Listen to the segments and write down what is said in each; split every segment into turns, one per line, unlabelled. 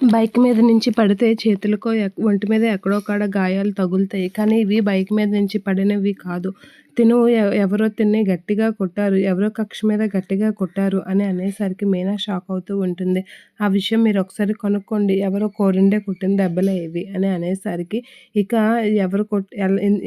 Bike మీద నుంచి పడితే చేతులకో ఒంటి మీద ఎక్కడో కాడ గాయాలు తగులుతాయి. కానీ ఇవి బైక్ మీద నుంచి పడినవి కాదు. తిను ఎవరో తిని గట్టిగా కొట్టారు ఎవరో కక్ష మీద గట్టిగా కొట్టారు అని అనేసరికి మీనా షాక్ అవుతూ ఉంటుంది. ఆ విషయం మీరు ఒకసారి కొనుక్కోండి. ఎవరో కోరిండే కొట్టిన దెబ్బలే ఇవి అని అనేసరికి ఇక ఎవరు కొట్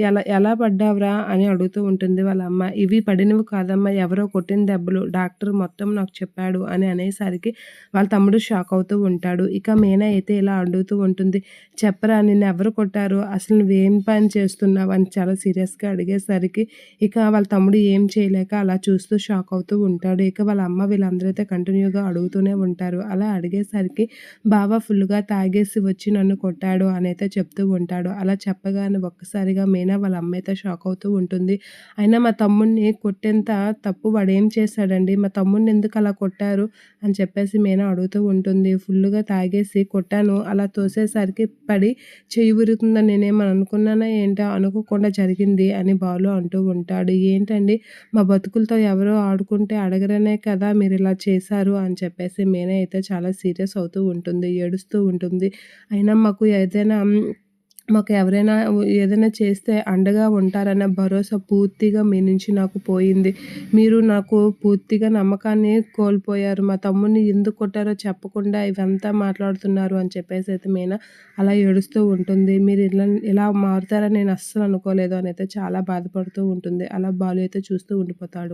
ఎలా ఎలా పడ్డావురా అని అడుగుతూ ఉంటుంది వాళ్ళ అమ్మ. ఇవి పడినవి కాదమ్మా ఎవరో కొట్టిన దెబ్బలు డాక్టర్ మొత్తం నాకు చెప్పాడు అని అనేసరికి వాళ్ళ తమ్ముడు షాక్ అవుతూ ఉంటాడు. ఇక మీనా అయితే ఇలా అడుగుతూ ఉంటుంది చెప్పరా నిన్ను ఎవరు కొట్టారు? అసలు నువ్వేం పని చేస్తున్నావు? అని చాలా సీరియస్గా అడిగేసరికి ఇక వాళ్ళ తమ్ముడు ఏం చేయలేక అలా చూస్తూ షాక్ అవుతూ ఉంటాడు. ఇక వాళ్ళ అమ్మ వీళ్ళందరూ అయితే కంటిన్యూగా అడుగుతూనే ఉంటారు. అలా అడిగేసరికి బావ ఫుల్గా తాగేసి వచ్చి నన్ను కొట్టాడు అని అయితే చెప్తూ ఉంటాడు. అలా చెప్పగానే ఒక్కసారిగా మీనా వాళ్ళ అమ్మ అయితే షాక్ అవుతూ ఉంటుంది. అయినా మా తమ్ముడిని కొట్టేంత తప్పు వాడు ఏం చేశాడండి? మా తమ్ముడిని ఎందుకు అలా కొట్టారు? అని చెప్పేసి మీనా అడుగుతూ ఉంటుంది. ఫుల్గా తాగేసి కొట్టాను. అలా తోసేసరికి పడి చెయ్యి విరుగుతుందని నేనేమని అనుకున్నానా? ఏంటో? అనుకోకుండా జరిగింది అని బాలు అంటూ ఉంటాడు. ఏంటండి? మా బతుకులతో ఎవరో ఆడుకుంటే అడగరనే కదా మీరు ఇలా చేశారు అని చెప్పేసి మేనే అయితే చాలా సీరియస్ అవుతూ ఉంటుంది ఏడుస్తూ ఉంటుంది. అయినా మాకు ఏదైనా మాకు ఎవరైనా ఏదైనా చేస్తే అండగా ఉంటారన్న భరోసా పూర్తిగా మీ నుంచి నాకు పోయింది. మీరు నాకు పూర్తిగా నమ్మకాన్ని కోల్పోయారు. మా తమ్ముడిని ఎందుకు కొట్టారో చెప్పకుండా ఇవంతా మాట్లాడుతున్నారు అని చెప్పేసి అయితే మీనా అలా ఏడుస్తూ ఉంటుంది. మీరు ఇలా ఇలా మారుతారని నేను అస్సలు అనుకోలేదు అని అయితే చాలా బాధపడుతూ ఉంటుంది. అలా బాలు అయితే చూస్తూ ఉండిపోతాడు.